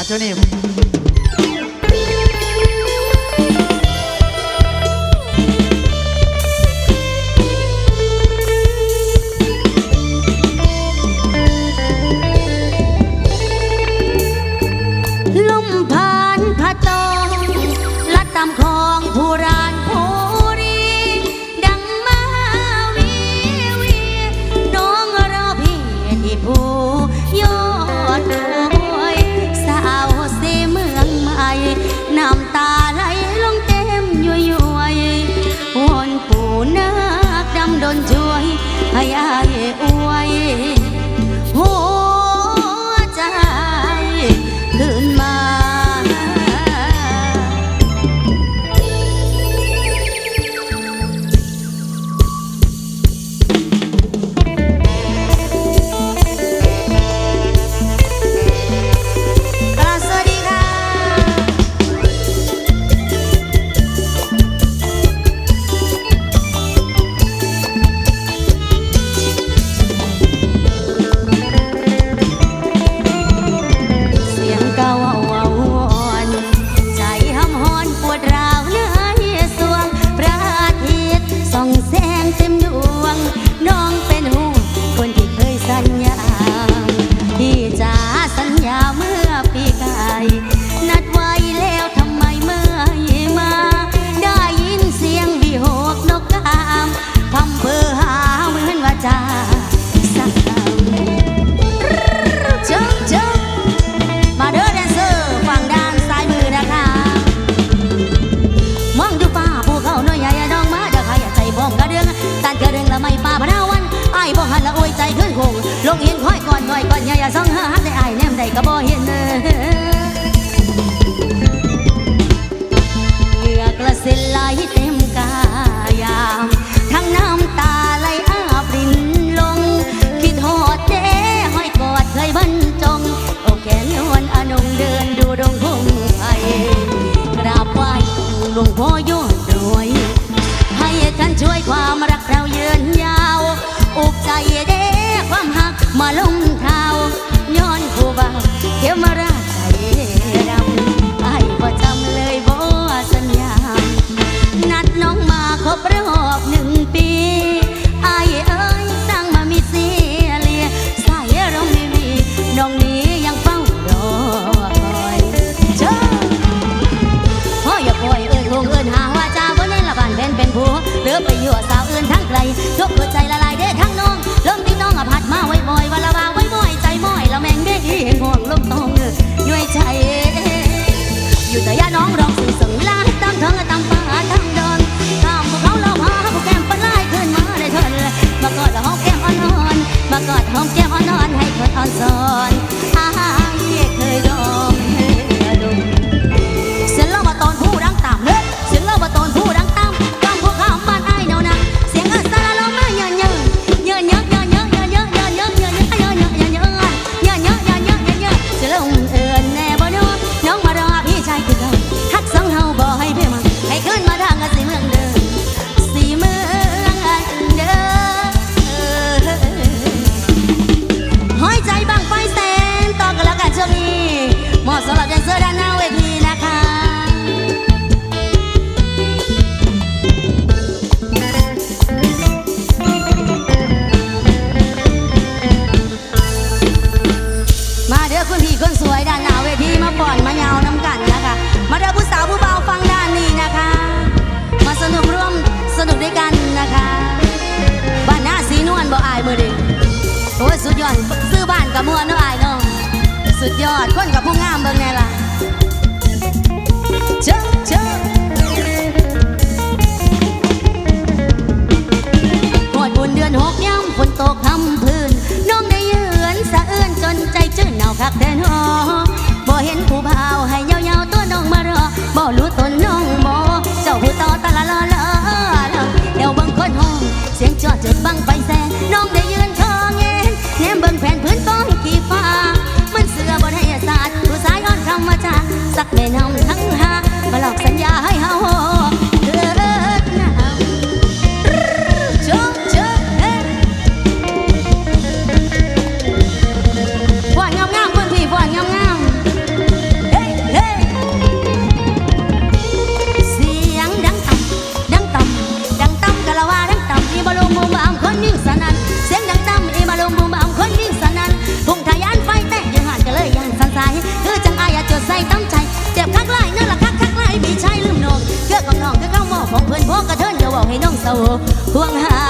아저 님. สองหาฮัดได้อายแนมได้ก็บ่เห็นเหลือกระเสิไหลเต็มกายามทั้งน้ำตาไหลอาบรินลง คิดหอดเจ้ห้อยกอดเคยบรรจงโอแขนนวนอนงเดินดูดงพงไอกราบไหว้หลวงพ่อยอดรวย ให้ท่านช่วยความรักเราเยือนยาว อุกใจ amar อนซื้อบ้านกับมวนเนายไอ้องสุดยอดคนกับผู้งามเบิ่งแน่ล่ะเจ้าเจ้าหอดบุญเดือนหกย่ำฝนตกทำเพื่อ เศร้าห่วงหา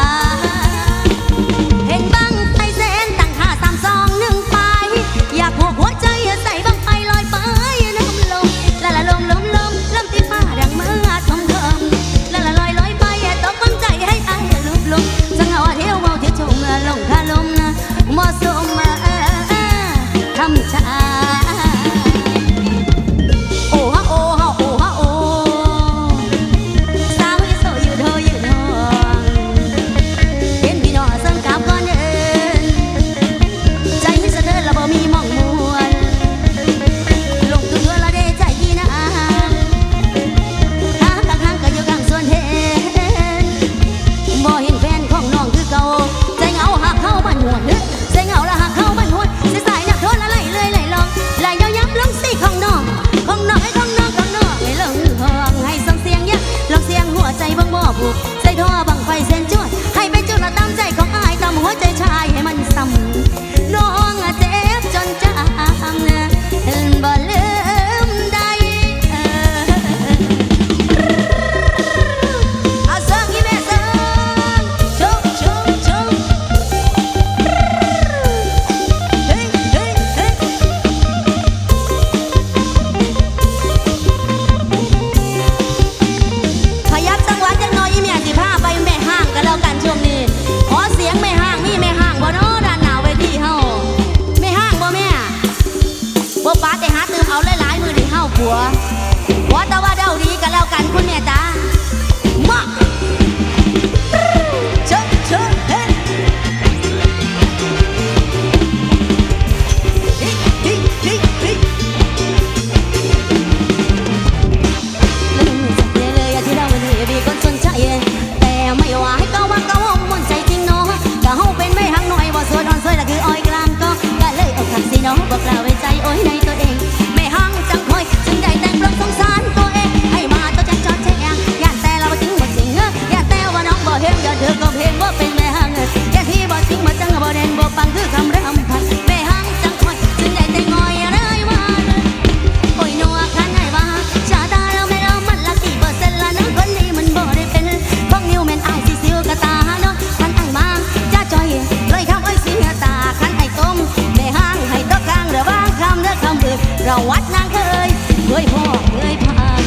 พ่อเธอผ่าน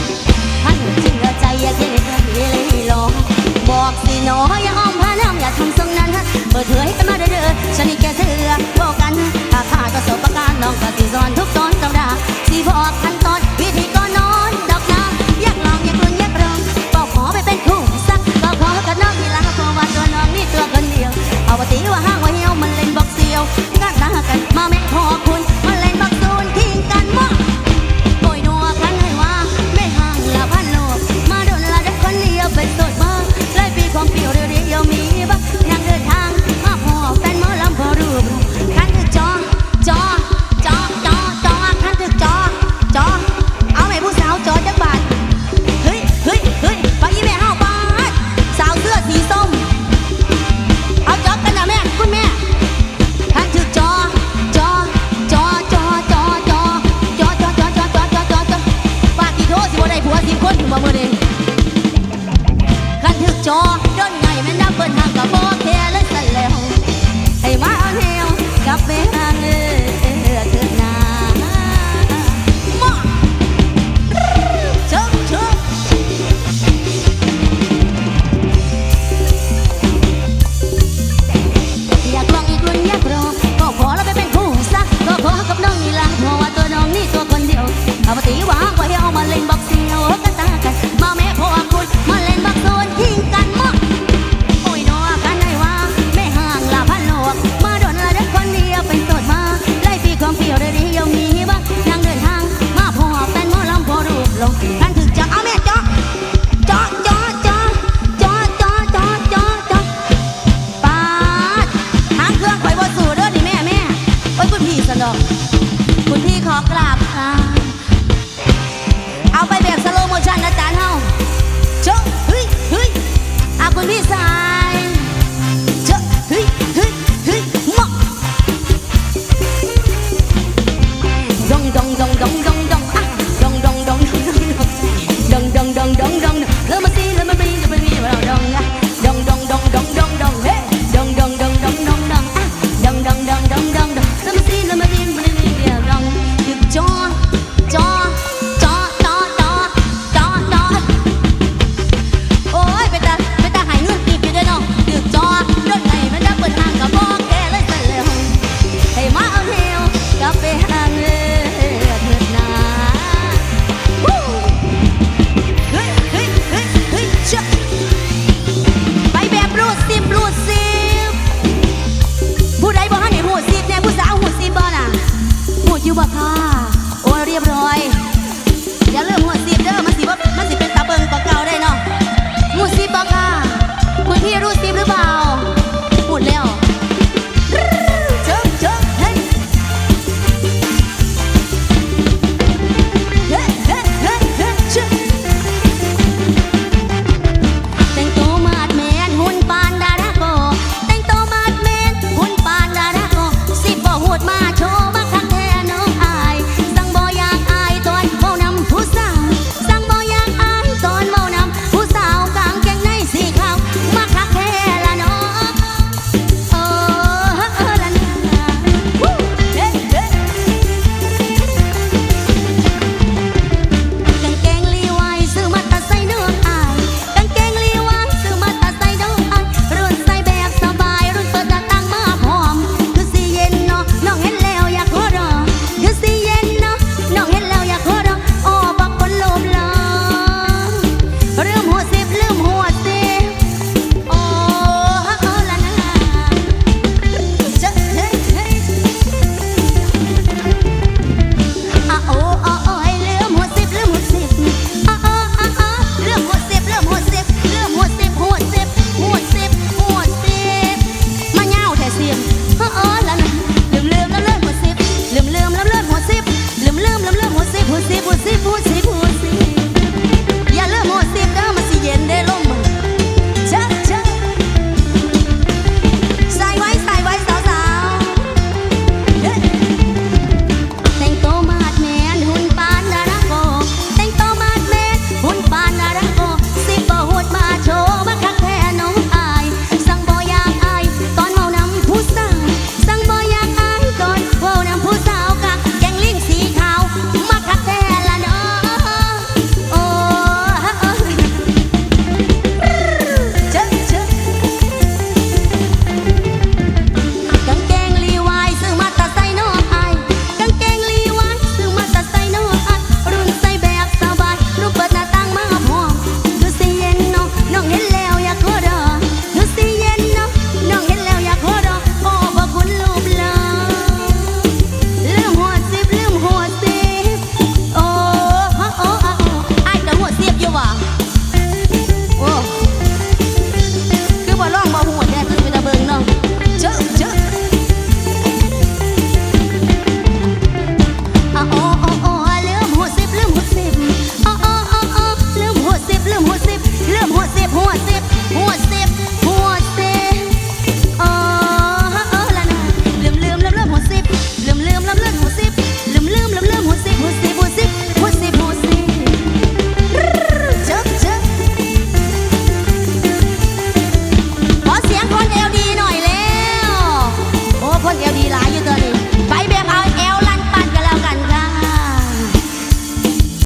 ท่านจึงใจอยาเย็นกันเลยลองบอกสินออย่าอ้อมพาน้ำอย่าทำทรนั้นเปิดเผยกันมาเด้อฉันนี่แกเสือบอกกันถ้าข้าก็สบประการน้องก็สิสอนทุกตอนต้อาสิบอกขั้นตอนวิธีก็นอนดอกน้ำอยากลองอยากรุนอยากรองบอกขอไปเป็นคู่สักก็ขอกับนองที่รักเพราวาตันองนี่ตัวคนเดียวเอาปฏิว่าห้างว่าเหี่ยวมันเล่นบอกเสียวงาน้ากันมาแม่ขอคุณ